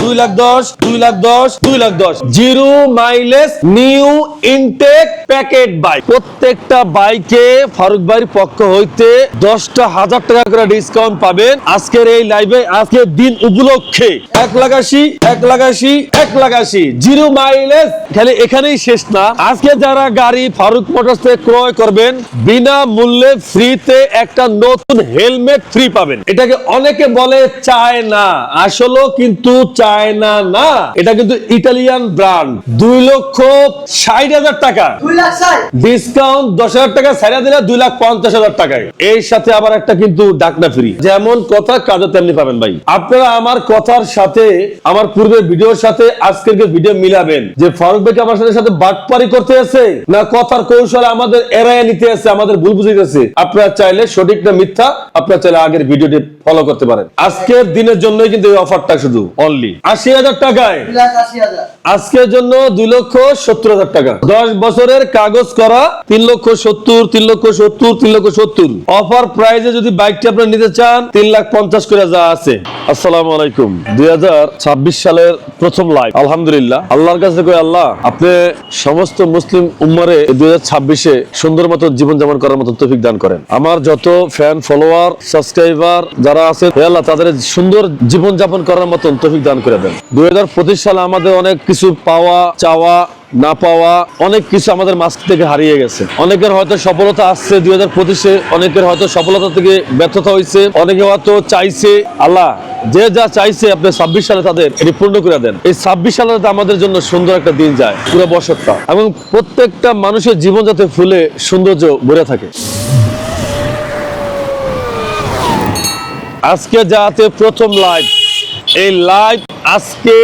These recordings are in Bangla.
দুই লাখ দশ, দুই লাখ দশ, দুই লাখ দশ। Zero mileage new intact packet bike প্রত্যেকটা বাইকে ফারুক ভাইয়ের পক্ষ হইতে দশটা হাজার টাকা করে ডিসকাউন্ট পাবেন আজকের এই লাইভে আজকের দিন উপলক্ষে। এক এক এক জিরো মাইলেজ খালি এখানেই শেষ না। আজকে যারা গাড়ি ফারুক মোটরস ক্রয় করবেন বিনা মূল্যে ফ্রিতে একটা নতুন হেলমেট ফ্রি পাবেন। এটাকে অনেকে বলে চায় না আসলেও কিন্তু চায় না না। এটা কিন্তু ইটালিয়ান ব্র্যান্ড। দুই লক্ষ ষাট হাজার টাকা। ডিসকাউন্ট দশ হাজার টাকা ছাড়া দিলে দুই লাখ পঞ্চাশ হাজার টাকায়। এর সাথে আবার একটা কিন্তু ডাকনা ফ্রি। যেমন কথা কাজও তেমনি পাবেন ভাই। আপনারা আমার কথার সাথে আমার পূর্বের ভিডিওর সাথে আজকের ভিডিও মিলাবেন। যে ফারুক ভাইকে আমার সাথে সাথে বাটপারি করতে আছে? না কথার কৌশলে আমাদের এড়াইয়া নিতে আছে আমাদের ভুল বুঝিতেছে আপনারা চাইলে সঠিক না মিথ্যা আপনারা চাইলে আগের ভিডিওটি ফলো করতে পারেন। আজকের দিনের জন্যই কিন্তু এই অফারটা শুধু অনলি আশি হাজার টাকায়। হাজার। আজকের জন্য দুই লক্ষ সত্তর হাজার টাকা। দশ বছরের কাগজ করা তিন লক্ষ সত্তর তিন লক্ষ সত্তর তিন লক্ষ সত্তর। অফার প্রাইজে যদি বাইকটি আপনারা নিতে চান তিন লাখ পঞ্চাশ করে যা আছে। আসসালামু আলাইকুম। দুই সালের প্রথম লাইভ আলহামদুলিল্লাহ। আল্লাহর কাছে কই আল্লাহ আপনি সমস্ত মুসলিম উম্মারে দুই হাজার ছাব্বিশে সুন্দর মতো জীবনযাপন করার মতো তৌফিক দান করেন। আমার যত ফ্যান ফলোয়ার সাবস্ক্রাইবার যারা আছে আল্লাহ, তাদের সুন্দর জীবনযাপন করার মতন তৌফিক দান করে দেন। দুই সালে আমাদের অনেক কিছু পাওয়া, চাওয়া, না পাওয়া, অনেক কিছু আমাদের মাছ থেকে হারিয়ে গেছে। অনেকের হয়তো সফলতা আসছে, দুই হাজার পঁচিশে অনেকের হয়তো সফলতা থেকে ব্যর্থতা হয়েছে। অনেকে হয়তো চাইছে, আল্লাহ, যে যা চাইছে আপনি ছাব্বিশ সালে তাদের এটি পূর্ণ করে দেন। এই ছাব্বিশ সালে আমাদের জন্য সুন্দর একটা দিন যায়, পুরো বছরটা এবং প্রত্যেকটা মানুষের জীবন যাতে ফুলে সৌন্দর্য ভরে থাকে। আজকে যাতে প্রথম লাইভ এই লাইভ আজকে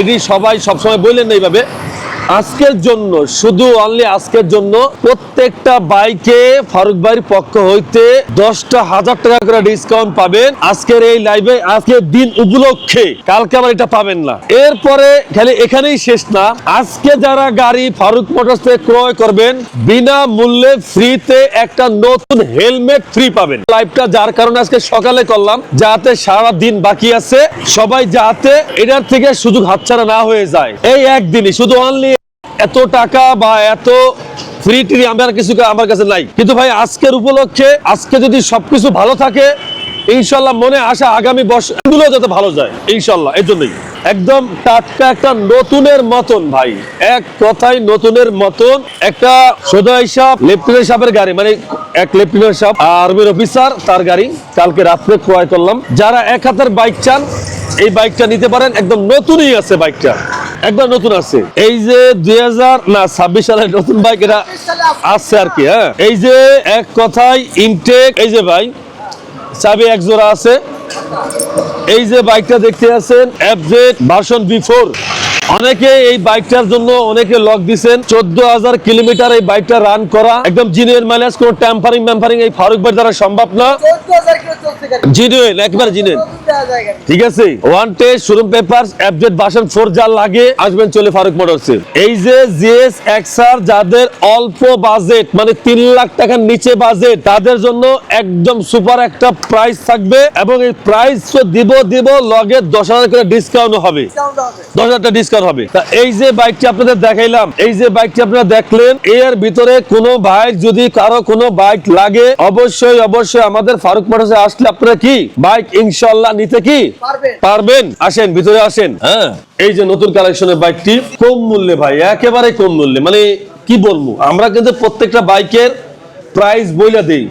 এটি সবাই সবসময় বললেন এইভাবে আজকের জন্য, শুধু অনলি আজকের জন্য, প্রত্যেকটা বাইকে ফারুক ভাইয়ের পক্ষ হইতে দশটা হাজার টাকা করে ডিসকাউন্ট পাবেন। আজকের এই লাইভে আজকের দিন উপলক্ষে। কালকে আবার এটা পাবেন না। এরপরে খালি এখানেই শেষ না। আজকে যারা গাড়ি ফারুক মোটরস থেকে ক্রয় করবেন বিনা মূল্যে ফ্রিতে একটা নতুন হেলমেট ফ্রি পাবেন। লাইভটা যার কারণে আজকে সকালে করলাম, যাতে সারা দিন বাকি আছে। সবাই যাতে এটার থেকে সুযোগ হাতছাড়া না হয়ে যায়। এই একদিনই, শুধু অনলি এত টাকা বা এত ফ্রি টিরি আমার কিছু আমার কাছে নাই। কিন্তু ভাই, আজকের উপলক্ষে, আজকে যদি সবকিছু ভালো থাকে, ইনশাল্লাহ মনে আসা আগামী বর্ষগুলো যাতে ভালো যায়, ইনশাল্লাহ এই জন্যই। একদম টাটকা একটা নতুনের মতন ভাই। এক কথাই নতুনের মতন একটা সোজা হিসাব লেফটেন্যান্ট সাহেবের গাড়ি। মানে এক লেফটেন্যান্ট সাহেব আর্মির অফিসার, তার গাড়ি। কালকে রাত্রে ক্রয় করলাম যারা এক হাতের বাইক চান, এই বাইকটা নিতে পারেন। একদম নতুনই আছে বাইকটা। একবার নতুন আছে। এই যে দুই হাজার, না, ছাব্বিশ সালের নতুন বাইক এটা আসছে আর কি হ্যাঁ। এই যে এক কথায় ইনটেক এই যে ভাই, চাবি এক জোড়া আছে। এই যে বাইকটা দেখতে আছেন এফজেড ভার্সন বি ফোর অনেকে এই বাইকটার জন্য অনেকে লক দিছেন। চোদ্দ হাজার কিলোমিটার এই বাইকটা রান করা। একদম জিনুয়েন মাইলেজ কোনো ট্যাম্পারিং ম্যাম্পারিং এই ফারুক ভাই দ্বারা সম্ভব না। জিনুয়েন একবার জিনুয়েন ঠিক আছে? One test showroom paper version four যা লাগে আসবেন চলে ফারুক মোটরসে এই যে জিএস এক্সার যাদের অল্প বাজেট মানে তিন লাখ টাকার নিচে বাজেট তাদের জন্য একদম সুপার একটা প্রাইস থাকবে এবং এই প্রাইস তো দিব দিব লগে দশ হাজার করে ডিসকাউন্ট হবে। ডিসকাউন্ট হবে। দশ হাজার ডিসকাউন্ট হবে। তা এই যে বাইকটি আপনাদের দেখাইলাম এই যে বাইকটি আপনারা দেখলেন এর ভিতরে কোনো ভাই যদি কারও কোনো বাইক লাগে অবশ্যই অবশ্যই আমাদের ফারুক মোটরসে আসলে আপনারা কি? বাইক ইনশাল্লাহ নিতে কি? পারবেন। আসেন ভিতরে আসেন। হ্যাঁ এই যে নতুন কালেকশনের বাইকটি কম মূল্যে ভাই একেবারে কম মূল্যে। মানে কি বলব আমরা কিন্তু প্রত্যেকটা বাইকের প্রাইস বইলা দেই।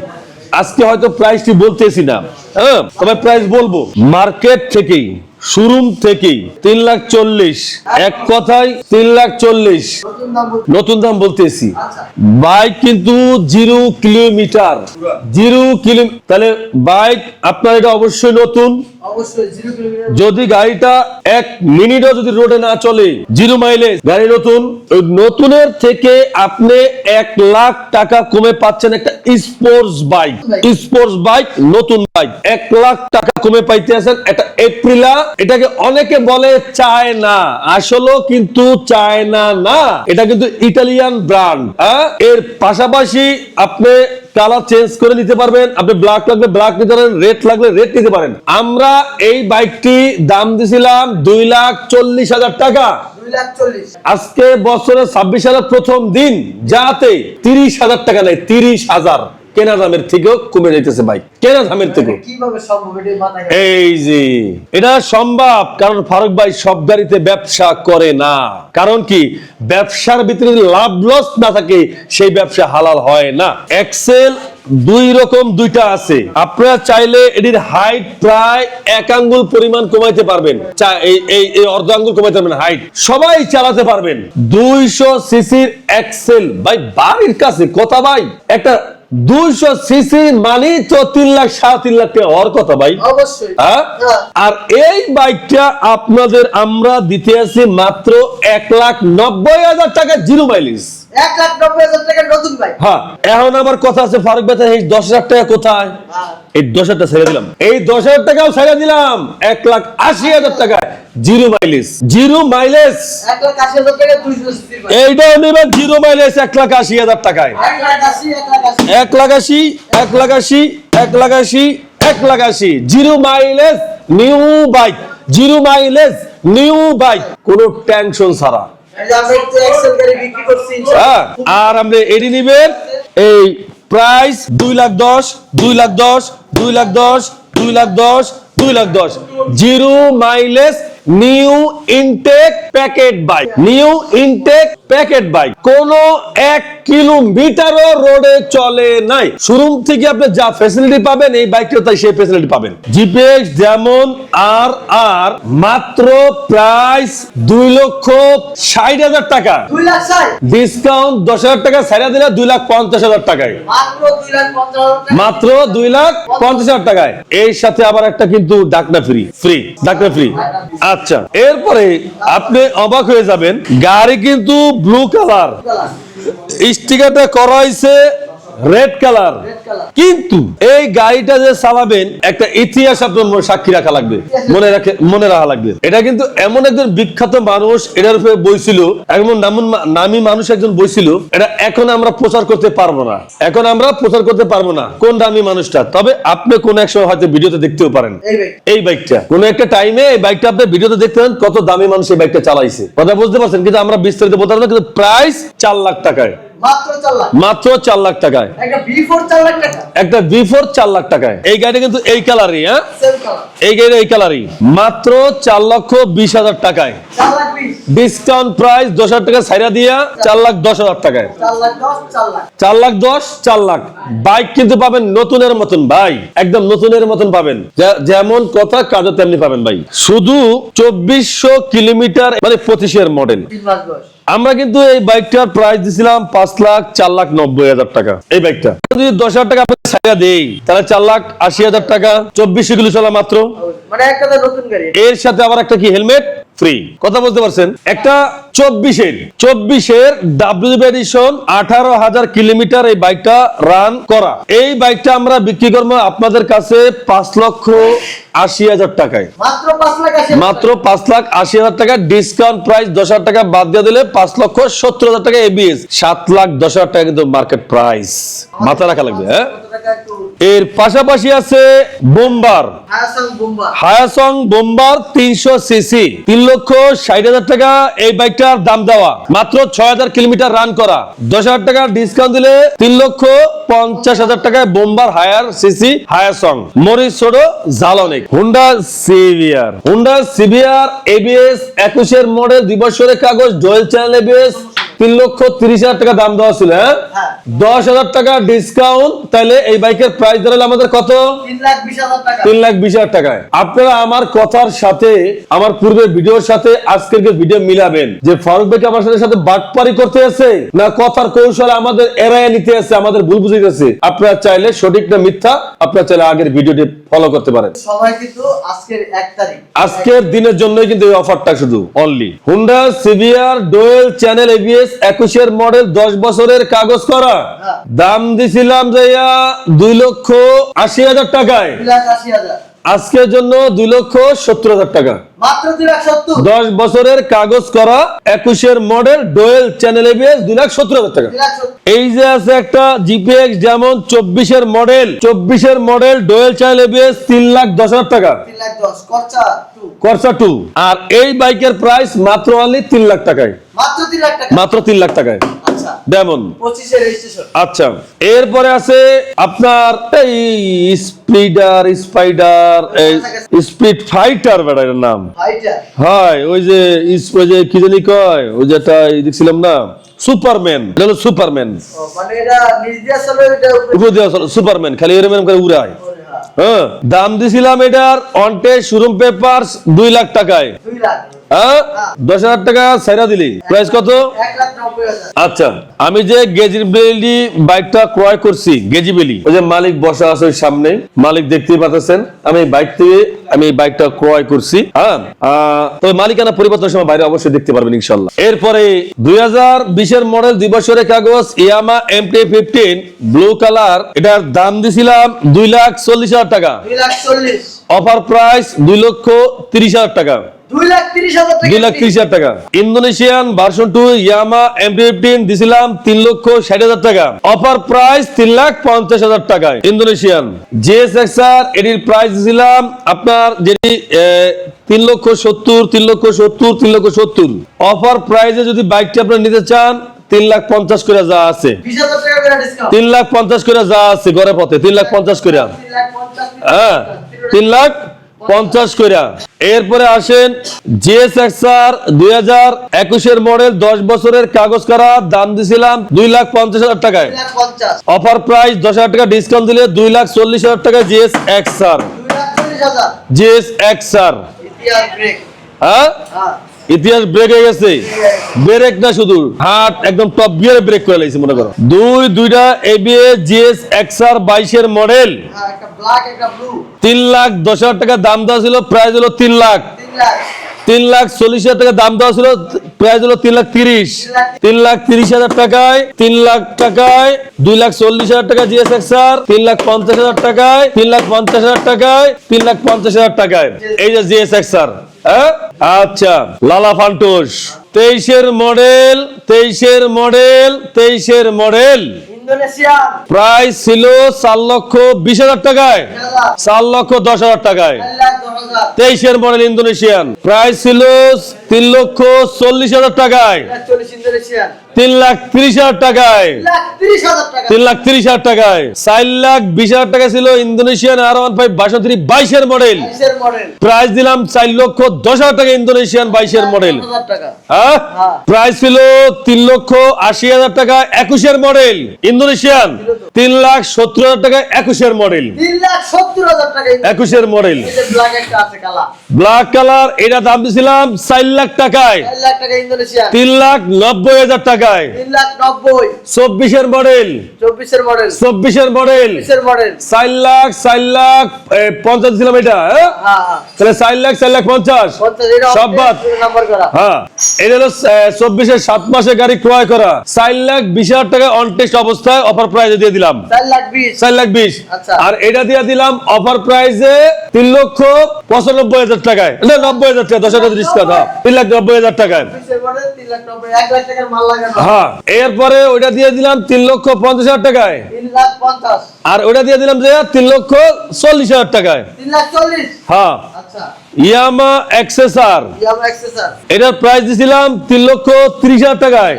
আজকে হয়তো প্রাইসটি বলতেছি না। হ্যাঁ তবে প্রাইস বলব। মার্কেট থেকেই শোরুম থেকেই তিন লাখ চল্লিশ। এক কথায় তিন লাখ চল্লিশ। নতুন দাম বলতেছি। বাইক কিন্তু জিরো কিলোমিটার। জিরো কিলো তাহলে বাইক আপনার এটা অবশ্যই নতুন। কিলোমিটার যদি গাড়িটা এক মিনিটও যদি রোডে না চলে জিরো মাইলেজ গাড়ি নতুন। নতুনের থেকে আপনি এক লাখ টাকা কমে পাচ্ছেন একটা স্পোর্টস বাইক স্পোর্টস বাইক নতুন বাইক এক লাখ টাকা কমে পাইতে আছেন একটা এপ্রিলা। এটাকে অনেকে বলে চায় না আসলেও কিন্তু চায় না। না এটা কিন্তু ইটালিয়ান ব্র্যান্ড। এর পাশাপাশি আপনি কালার চেঞ্জ করে নিতে পারবেন। আপনি ব্ল্যাক লাগলে ব্ল্যাক নিতে পারেন রেড লাগলে রেড নিতে পারেন। আমরা এই বাইকটি দাম দিছিলাম দুই লাখ চল্লিশ হাজার টাকা। আজকে বছরের ছাব্বিশ হাজার প্রথম দিন যাতে তিরিশ হাজার টাকা নেই তিরিশ হাজার। কেনা দামের থেকেও কমে যাইতেছে বাইক কেনা দামের থেকেও। মাথায় এই যে এটা সম্ভব কারণ ফারুক ভাই সব গাড়িতে ব্যবসা করে না। কারণ কি ব্যবসার ভিতরে লাভ লস না থাকে সেই ব্যবসা হালাল হয় না। এক্সেল দুই রকম দুইটা আছে। আপনারা চাইলে এটির হাইট প্রায় এক আঙ্গুল পরিমাণ কমাইতে পারবেন। এই এই অর্ধ আঙ্গুল কমাইতে পারবেন হাইট সবাই চালাতে পারবেন। দুইশো সিসির এক্সেল ভাই বাড়ির কাছে কথা ভাই একটা দুইশো সিসি মানে তো তিন লাখ সাড়ে তিন লাখ টাকা হওয়ার কথা ভাই হ্যাঁ? হ্যাঁ। আর এই বাইকটা আপনাদের আমরা দিতে আছি মাত্র এক লাখ নব্বই হাজার টাকা জিরো মাইলেজ এক লাখ নব্বই হাজার টাকার নতুন বাইক হ্যাঁ এখন আমার কথা আছে ফারুক এই দশ হাজার টাকা কোথায় হ্যাঁ। এই দশ হাজার টাকা ছেড়ে দিলাম এই দশ হাজার টাকাও ছেড়ে দিলাম এক লাখ আশি হাজার টাকায় জিরো মাইলেজ জিরো মাইলেজ টাকা এইটাও নেবেন জিরো মাইলেজ এক লাখ আশি হাজার টাকায় এক লাখ আশি এক লাখ আশি এক লাখ আশি এক লাখ আশি zero mileage new bike zero mileage new bike কোনো টেনশন ছাড়া আমরা হ্যাঁ আর আপনি এডি নিবেন, এই প্রাইস দুই লাখ দশ, দুই লাখ দশ, দুই লাখ দশ, দুই লাখ দশ, দুই লাখ দশ। Zero mileage new intact packet bike new intact packet bike কোন এক কিলোমিটারও রোডে চলে নাই। শোরুম থেকে আপনি যা ফ্যাসিলিটি পাবেন এই বাইকটা তাই সেই ফ্যাসিলিটি পাবেন। জিপিএক্স যেমন আর আর মাত্র প্রাইস দুই লক্ষ ষাট হাজার টাকা। ডিসকাউন্ট দশ হাজার টাকা ছাড়া দিলে দুই লাখ পঞ্চাশ হাজার টাকায়। মাত্র দুই লাখ পঞ্চাশ হাজার টাকায়। এর সাথে আবার একটা কিন্তু ডাকনা ফ্রি ফ্রি ডাকনা ফ্রি আচ্ছা এরপরে আপনি অবাক হয়ে যাবেন গাড়ি কিন্তু ব্লু কালার স্টিকারটা করা হয়েছে রেড কালার কিন্তু এই গাড়িটা যে চালাবেন একটা ইতিহাস আপনার সাক্ষী রাখা লাগবে। মনে রাখে মনে রাখা লাগবে। এটা কিন্তু এমন একজন বিখ্যাত মানুষ এটার উপরে বইছিল এমন নামুন- নামি মানুষ একজন বইছিল এটা এখন আমরা প্রচার করতে পারব না। এখন আমরা প্রচার করতে পারব না কোন দামি মানুষটা। তবে আপনি কোন এক সময় হয়তো ভিডিওতে দেখতেও পারেন। এই এই বাইকটা। কোন একটা টাইমে এই বাইকটা আপনি ভিডিওতে দেখতে পারেন কত দামি মানুষ এই বাইকটা চালাইছে। কথা বুঝতে পারছেন? কিন্তু আমরা বিস্তারিত বলতে পারব না কিন্তু প্রাইস চার লাখ টাকায়। মাত্র চার লাখ। টাকায়। একটা বি ফোর চার লাখ টাকায়। এই গাড়ি কিন্তু এই কালারই হ্যাঁ? এই গাড়ি এই কালারই। মাত্র চার লক্ষ বিশ হাজার টাকায়। ডিসকাউন্ট প্রাইস দশ হাজার টাকা সাইরা দিয়া চার লাখ দশ হাজার টাকায়। চার লাখ দশ চার লাখ। বাইক কিন্তু পাবেন নতুনের মতন ভাই। একদম নতুনের মতন পাবেন। যেমন কথা কাজে তেমনি পাবেন ভাই। শুধু চব্বিশশো কিলোমিটার মানে পঁচিশের মডেল আমরা কিন্তু এই বাইকটার প্রাইস দিছিলাম পাঁচ লাখ চার লাখ নব্বই হাজার টাকা। এই বাইকটা। যদি দশ হাজার টাকা আপনাকে ছাড়া দেই তাহলে চার লাখ আশি হাজার টাকা চব্বিশে কিলো চলা মাত্র। মানে এর সাথে আবার একটা কি হেলমেট? ফ্রি কথা বলতে পারছেন? একটা চব্বিশের চব্বিশের ডাব্লিউ এডিশন আঠারো হাজার কিলোমিটার এই বাইকটা রান করা। এই বাইকটা আমরা বিক্রি করব আপনাদের কাছে পাঁচ লক্ষ আশি হাজার টাকায়। মাত্র পাঁচ লাখ আশি হাজার টাকা। ডিসকাউন্ট প্রাইস দশ হাজার টাকা বাদ দিয়ে দিলে পাঁচ লক্ষ সত্তর হাজার টাকা এবিএস সাত লাখ দশ হাজার টাকা কিন্তু মার্কেট প্রাইস মাথা রাখা লাগবে হ্যাঁ? এর পাশাপাশি আছে বোম্বার। Hyosung bomber. তিনশো সিসি। তিন লক্ষ ষাট হাজার টাকা এই বাইকটার দাম দেওয়া। মাত্র ছয় হাজার কিলোমিটার রান করা। দশ হাজার টাকা ডিসকাউন্ট দিলে তিন লক্ষ পঞ্চাশ হাজার টাকায় বোম্বার হায়ার সিসি হায়াসং। মরিস ছোড়ো জালনিক Honda CBR Honda CBR ABS একুশের মডেল দুই বছরের কাগজ ডোয়েল চ্যানেল এবিএস তিন লক্ষ তিরিশ হাজার টাকা দাম দেওয়া ছিল হ্যাঁ? হ্যাঁ। দশ হাজার টাকা ডিসকাউন্ট তাহলে এই বাইকের প্রাইস দাঁড়ালে আমাদের কত? তিন লাখ বিশ হাজার টাকায়। আপনারা আমার কথার সাথে আমার পূর্বের ভিডিওর সাথে আজকের ভিডিও মিলাবেন। যে ফারুক ভাইকে আমার সাথে সাথে বাটপারি করতে আছে না কথার কৌশলে আমাদের এড়াইয়ে নিতে আছে আমাদের ভুল বুঝিতেছে আপনারা চাইলে সঠিক না মিথ্যা আপনারা চাইলে আগের ভিডিওটি ফলো করতে পারেন। সবাই কিন্তু আজকের এক তারিখ। আজকের দিনের জন্যই কিন্তু এই অফারটা শুধু only Honda CBR dual channel ABS ABS একুশের মডেল দশ বছরের কাগজ করা। হ্যাঁ। দাম দিছিলাম যাইয়া দুই লক্ষ আশি হাজার টাকায়। আজকের জন্য দুই লক্ষ সত্তর হাজার টাকা। দশ বছরের কাগজ করা একুশের মডেল ডোয়েল চ্যানেল এবিএস দুই লাখ সত্তর হাজার টাকা। এই যে আছে একটা জিপিএক্স যেমন চব্বিশের মডেল চব্বিশের মডেল ডোয়েল চ্যানেল এবিএস তিন লাখ দশ হাজার টাকা। খরচা টু। করসা টু। আর এই বাইকের প্রাইস মাত্র অনলি তিন লাখ টাকায়। মাত্র তিন লাখ টাকায়। ডেমন আচ্ছা এরপরে আছে আপনার এই স্পিডার স্পাইডার ফাইটার বেটার নাম। হয় ওই যে ওই যে কি জানি কয় ওই যেটা দেখছিলাম না সুপারম্যান এটা হলো সুপারম্যান সুপারম্যান খালি করে উড়ায়। হ্যাঁ। দাম দিছিলাম এটার অনটে শোরুম পেপার দুই লাখ টাকায়। দুই লাখ। দশ হাজার টাকা সাইরা দিলি। প্রাইস কত? আচ্ছা আমি যে গেজিবেলি বাইকটা ক্রয় করছি গেজিবেলি ওই যে মালিক বসা আছে ওই সামনে মালিক দেখতেই পাচ্ছেন আমি বাইক থেকে আমি এই বাইকটা ক্রয় করছি হ্যাঁ? তবে মালিকানা পরিবর্তনের সময় বাইরে অবশ্যই দেখতে পারবেন ইনশাল্লাহ। এরপরে দুই হাজার বিশের মডেল দুই বছরের কাগজ Yamaha M T fifteen blue colour এটার দাম দিছিলাম দুই লাখ চল্লিশ হাজার টাকা। অফার প্রাইস দুই লক্ষ তিরিশ হাজার টাকা। দুই লাখ তিরিশ হাজার টাকা Indonesian version two Yamaha MT fifteen দিছিলাম তিন লক্ষ ষাট হাজার টাকা। অফার প্রাইস তিন লাখ পঞ্চাশ হাজার টাকায়। ইন্দোনেশিয়ান। জিএস এক্সআর এটির প্রাইস দিছিলাম আপনার যেটি তিন লক্ষ সত্তর তিন লক্ষ সত্তর তিন লক্ষ সত্তর। অফার প্রাইসে যদি বাইকটি আপনার নিতে চান তিন লাখ পঞ্চাশ করে যা আছে। তিন লাখ পঞ্চাশ করে যা আছে ঘরের পথে তিন লাখ পঞ্চাশ করে। হ্যাঁ তিন লাখ পঞ্চাশ কইরা। এরপরে আসেন জিএসএক্সআর দুই হাজার একুশের মডেল দশ বছরের কাগজ করা দাম দিছিলাম দুই লাখ পঞ্চাশ হাজার টাকায়। অফার প্রাইস দশ হাজার টাকা ডিসকাউন্ট দিলে দুই লাখ চল্লিশ হাজার টাকায় জিএস এস এক্স লাখ চল্লিশ এস জিএস ব্রেক। হ্যাঁ? হ্যাঁ। ইতিহাস ব্রেক হয়ে গেছে। ব্রেক না শুধু হাট একদম টপ গিয়ারে ব্রেক করে লাইছে, মনে করো। দুই, দুইটা এবিএস জিএস এক্সআর বাইশের মডেল তিন লাখ দশ হাজার টাকা দাম দেওয়া ছিল প্রাইস হলো তিন লাখ। তিন লাখ চল্লিশ হাজার টাকা দাম দেওয়া ছিল প্রাইস হলো তিন লাখ তিরিশ। তিন লাখ তিরিশ হাজার টাকায়, তিন লাখ টাকায়, দুই লাখ চল্লিশ হাজার টাকা জিএস এক্সআর তিন লাখ পঞ্চাশ হাজার টাকায়, তিন লাখ পঞ্চাশ হাজার টাকায়, তিন লাখ পঞ্চাশ হাজার টাকায়। এই যে জিএস এক্সআর হ্যাঁ? আচ্ছা লালা ফান্টোস তেইশের মডেল তেইশের মডেল তেইশের মডেল। ইন্দোনেশিয়ান প্রাইস ছিল চার লক্ষ বিশ হাজার টাকায়। চার লক্ষ দশ হাজার টাকায়। তেইশের মডেল ইন্দোনেশিয়ান। প্রাইস ছিল তিন লক্ষ চল্লিশ হাজার টাকায়। তিন লাখ তিরিশ হাজার টাকায়। তিন লাখ তিরিশ হাজার টাকায়। চার লাখ বিশ হাজার টাকা ছিল ইন্দোনেশিয়ান আর ওয়ান ফাইভ বাষট্টি বাইশের মডেল প্রাইস দিলাম চার লক্ষ দশ হাজার টাকা ইন্দোনেশিয়ান বাইশের মডেল হ্যাঁ? হ্যাঁ। প্রাইস ছিল তিন লক্ষ আশি হাজার টাকা একুশের মডেল ইন্দোনেশিয়ান। তিন লাখ সত্তর হাজার টাকা একুশের মডেল। একুশের মডেল। Black colour. এটা দাম দিছিলাম চার লাখ টাকায়। তিন লাখ নব্বই হাজার টাকায়। চব্বিশের মডেল। চব্বিশের মডেল। চব্বিশের মডেল। চার লাখ চার লাখ পঞ্চাশ ছিলাম এটা হ্যাঁ? হ্যাঁ হ্যাঁ। তাহলে চার লাখ চার লাখ পঞ্চাশ। পঞ্চাশ সব বাদ। হ্যাঁ। এটা হলো চব্বিশের সাত মাসে গাড়ি ক্রয় করা। চার লাখ বিশ হাজার টাকা অন টেস্ট অবস্থায় অফার প্রাইজে দিয়ে দিলাম। চার লাখ বিশ। আচ্ছা। আর এটা দিয়ে দিলাম অফার প্রাইজে তিন লক্ষ পঁচানব্বই হাজার টাকায়। না নব্বই হাজার টাকা দশ হাজার ডিসকাউন্ট হ্যাঁ। তিন লাখ নব্বই হাজার টাকায়। হ্যাঁ এরপরে ওইটা দিয়ে দিলাম তিন লক্ষ পঞ্চাশ হাজার টাকায়। আর ওইটা দিয়ে দিলাম যে তিন লক্ষ চল্লিশ হাজার টাকায়। হ্যাঁ। আচ্ছা। ইয়ামা এক্সেসার। এটার প্রাইস দিছিলাম তিন লক্ষ ত্রিশ হাজার টাকায়।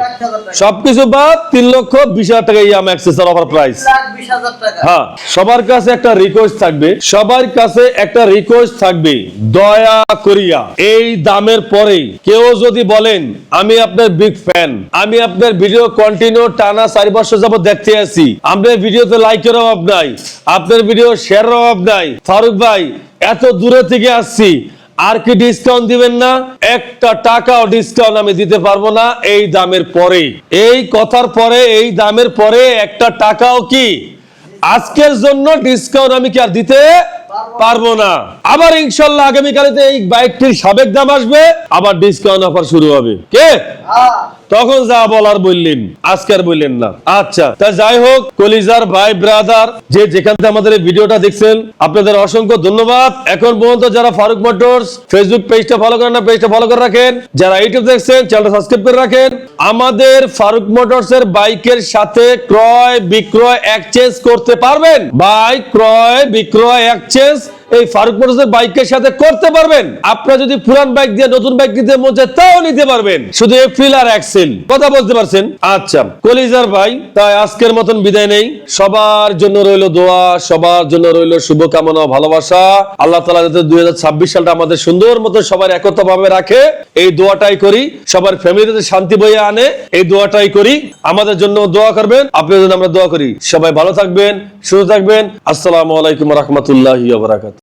সবকিছু বাদ তিন লক্ষ বিশ হাজার টাকা ইয়ামা এক্সেসার অফার প্রাইস হাজার হ্যাঁ সবার কাছে একটা রিকোয়েস্ট থাকবে সবার কাছে একটা রিকোয়েস্ট থাকবে দয়া করিয়া। এই দামের পরে কেউ যদি বলেন আমি আপনার বিগ ফ্যান আমি আপনার ভিডিও কন্টিনিউ টানা চারি বছর যাবত দেখতে আছি আপনার ভিডিওতে লাইকের অভাব নাই আপনার ভিডিও শেয়ারের অভাব নাই ফারুক ভাই এত দূরে থেকে আসছি আর কি ডিসকাউন্ট দিবেন না? একটা টাকাও ডিসকাউন্ট আমি দিতে পারব না এই দামের পরে এই কথার পরে, এই দামের পরে একটা টাকাও কি? আজকের জন্য ডিসকাউন্ট আমি কি আর দিতে পারব না। আবার ইনশাল্লাহ আগামীকালেতে এই বাইকটির সাবেক দাম আসবে আবার ডিসকাউন্ট অফার শুরু হবে। কে? হ্যাঁ। তখন যা বলার বললেন আজকে আর বললেন না। আচ্ছা তা যাই হোক কলিজার ভাই ব্রাদার যে যেখান থেকে আমাদের এই ভিডিওটা দেখছেন আপনাদের অসংখ্য ধন্যবাদ। এখন পর্যন্ত যারা ফারুক মোটরস ফেসবুক পেজটা ফলো করেন না পেজটা ফলো করে রাখেন। যারা ইউটিউব দেখছেন চ্যানেলটা সাবস্ক্রাইব করে রাখেন। আমাদের ফারুক মোটরস এর বাইকের সাথে ক্রয় বিক্রয় এক্সচেঞ্জ করতে পারবেন? বাইক ক্রয় বিক্রয় এক্সচেঞ্জ হাফেজ এই ফারুক মোটরসের বাইকের সাথে করতে পারবেন। আপনারা যদি পুরান বাইক দিয়ে, নতুন বাইক নিতে মন চায়, তাও নিতে পারবেন। শুধু এপ্রিল আর এক্সেল কথা বলতে পারছেন? আচ্ছা কলিজার ভাই, তাই আজকের মতন বিদায় নেই। সবার জন্য রইল দোয়া, সবার জন্য রইল শুভকামনা, ভালোবাসা। আল্লাহ তালা যাতে দুই সালটা আমাদের সুন্দর মতো সবার একতা ভাবে রাখে। এই দোয়াটাই করি, সবার ফ্যামিলিতে শান্তি বইয়ে আনে, এই দোয়াটাই করি। আমাদের জন্য দোয়া করবেন, আপনাদের জন্য আমরা দোয়া করি। সবাই ভালো থাকবেন, সুস্থ থাকবেন। আসসালামু আলাইকুম রহমতুল্লাহ বারাকাত